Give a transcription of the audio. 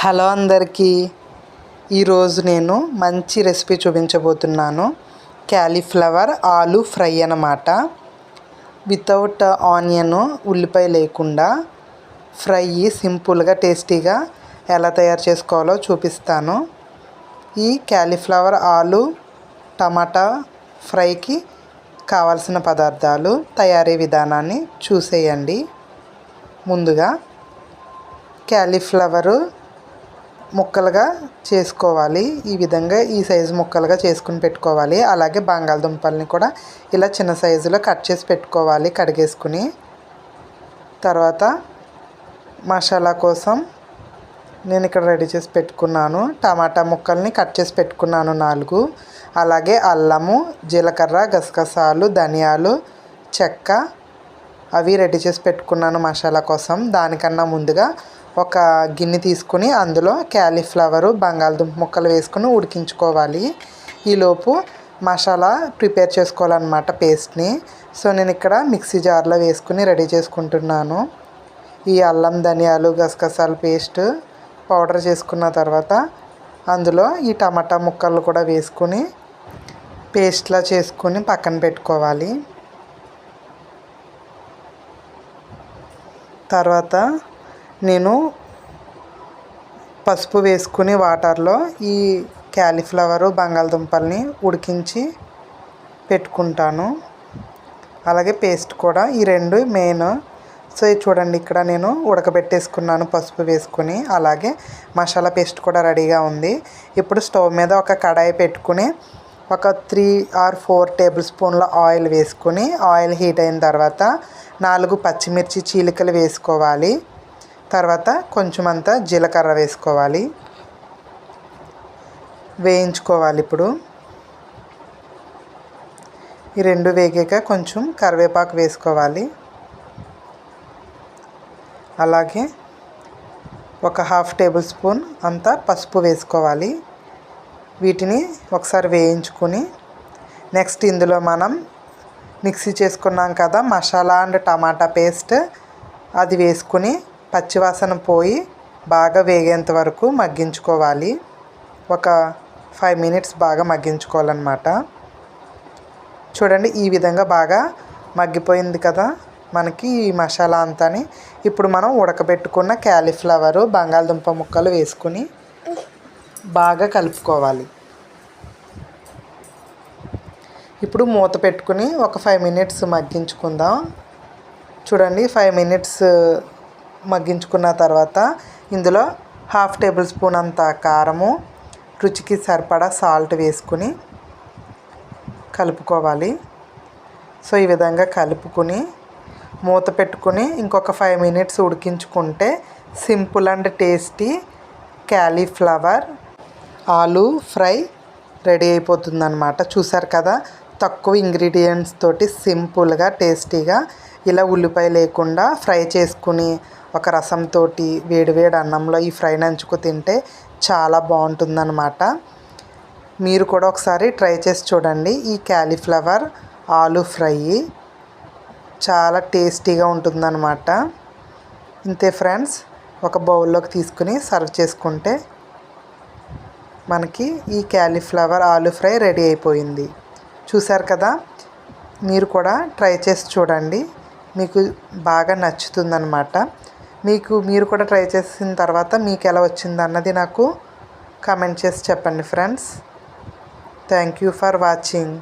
Hello అందరికీ. ఈరోజు నేను మంచి రెసిపీ చూపించబోతున్నాను. క్యాలీఫ్లవర్ ఆలు ఫ్రై అన్నమాట. వితౌట్ ఆనియన్ ఉల్లిపాయ లేకుండా ఫ్రై సింపుల్గా టేస్టీగా ఎలా తయారు చేసుకోవాలో చూపిస్తాను. ఈ క్యాలీఫ్లవర్ ఆలు టమాటా ఫ్రైకి కావాల్సిన పదార్థాలు తయారీ విధానాన్ని చూసేయండి. ముందుగా క్యాలీఫ్లవరు ముక్కలుగా చేసుకోవాలి. ఈ విధంగా ఈ సైజు ముక్కలుగా చేసుకుని పెట్టుకోవాలి. అలాగే బంగాళదుంపల్ని కూడా ఇలా చిన్న సైజులో కట్ చేసి పెట్టుకోవాలి కడిగేసుకుని. తర్వాత మసాలా కోసం నేను ఇక్కడ రెడీ చేసి పెట్టుకున్నాను. టమాటా ముక్కల్ని కట్ చేసి పెట్టుకున్నాను నాలుగు. అలాగే అల్లము జీలకర్ర గసగసాలు ధనియాలు చెక్క అవి రెడీ చేసి పెట్టుకున్నాను మసాలా కోసం. దానికన్నా ముందుగా ఒక గిన్నె తీసుకుని అందులో క్యాలీఫ్లవరు బంగాళదుంప ముక్కలు వేసుకుని ఉడికించుకోవాలి. ఈలోపు మసాలా ప్రిపేర్ చేసుకోవాలన్నమాట పేస్ట్ని. సో నేను ఇక్కడ మిక్సీ జార్లో వేసుకుని రెడీ చేసుకుంటున్నాను. ఈ అల్లం ధనియాలు గసగసాల పేస్ట్ పౌడర్ చేసుకున్న తర్వాత అందులో ఈ టమాటా ముక్కలు కూడా వేసుకుని పేస్ట్లా చేసుకుని పక్కన పెట్టుకోవాలి. తర్వాత నేను పసుపు వేసుకుని వాటర్లో ఈ క్యాలీఫ్లవరు బంగాళదుంపల్ని ఉడికించి పెట్టుకుంటాను. అలాగే పేస్ట్ కూడా. ఈ రెండు మెయిన్. సో చూడండి ఇక్కడ నేను ఉడకబెట్టేసుకున్నాను పసుపు వేసుకుని. అలాగే మసాలా పేస్ట్ కూడా రెడీగా ఉంది. ఇప్పుడు స్టవ్ మీద ఒక కడాయి పెట్టుకుని ఒక త్రీ ఆర్ ఫోర్ టేబుల్ స్పూన్ల ఆయిల్ వేసుకుని ఆయిల్ హీట్ అయిన తర్వాత నాలుగు పచ్చిమిర్చి చీలికలు వేసుకోవాలి. తర్వాత కొంచెం అంతా జీలకర్ర వేసుకోవాలి. వేయించుకోవాలి ఇప్పుడు. ఈ రెండు వేగాక కొంచెం కరివేపాకు వేసుకోవాలి. అలాగే ఒక హాఫ్ టేబుల్ స్పూన్ అంతా పసుపు వేసుకోవాలి. వీటిని ఒకసారి వేయించుకొని నెక్స్ట్ ఇందులో మనం మిక్సీ చేసుకున్నాం కదా మసాలా అండ్ టమాటా పేస్ట్ అది వేసుకుని పచ్చివాసన పోయి బాగా వేగేంత వరకు మగ్గించుకోవాలి. ఒక ఫైవ్ మినిట్స్ బాగా మగ్గించుకోవాలన్నమాట. చూడండి ఈ విధంగా బాగా మగ్గిపోయింది కదా మనకి ఈ మసాలా అంతాని. ఇప్పుడు మనం ఉడకబెట్టుకున్న క్యాలీఫ్లవరు బంగాళదుంప ముక్కలు వేసుకుని బాగా కలుపుకోవాలి. ఇప్పుడు మూత పెట్టుకుని ఒక ఫైవ్ మినిట్స్ మగ్గించుకుందాం. చూడండి ఫైవ్ మినిట్స్ మగ్గించుకున్న తర్వాత ఇందులో హాఫ్ టేబుల్ స్పూన్ అంత కారము రుచికి సరిపడా సాల్ట్ వేసుకుని కలుపుకోవాలి. సో ఈ విధంగా కలుపుకుని మూత పెట్టుకుని ఇంకొక ఫైవ్ మినిట్స్ ఉడికించుకుంటే simple and tasty cauliflower aloo fry ready అయిపోతుందన్నమాట. చూసారు కదా తక్కువ ఇంగ్రీడియంట్స్ తోటి సింపుల్గా టేస్టీగా ఇలా ఉల్లిపాయ లేకుండా ఫ్రై చేసుకుని ఒక రసంతో వేడివేడి అన్నంలో ఈ ఫ్రై నంచుకు తింటే చాలా బాగుంటుందన్నమాట. మీరు కూడా ఒకసారి ట్రై చేసి చూడండి. ఈ క్యాలీఫ్లవర్ ఆలు ఫ్రై చాలా టేస్టీగా ఉంటుందన్నమాట. ఇంతే ఫ్రెండ్స్ ఒక బౌల్లోకి తీసుకుని సర్వ్ చేసుకుంటే మనకి ఈ క్యాలీఫ్లవర్ ఆలు ఫ్రై రెడీ అయిపోయింది. చూసారు కదా? మీరు కూడా ట్రై చేసి చూడండి. మీకు బాగా నచ్చుతుందన్నమాట. మీకు మీరు కూడా ట్రై చేసిన తర్వాత మీకు ఎలా వచ్చింది అన్నది నాకు కామెంట్ చేసి చెప్పండి friends thank you for watching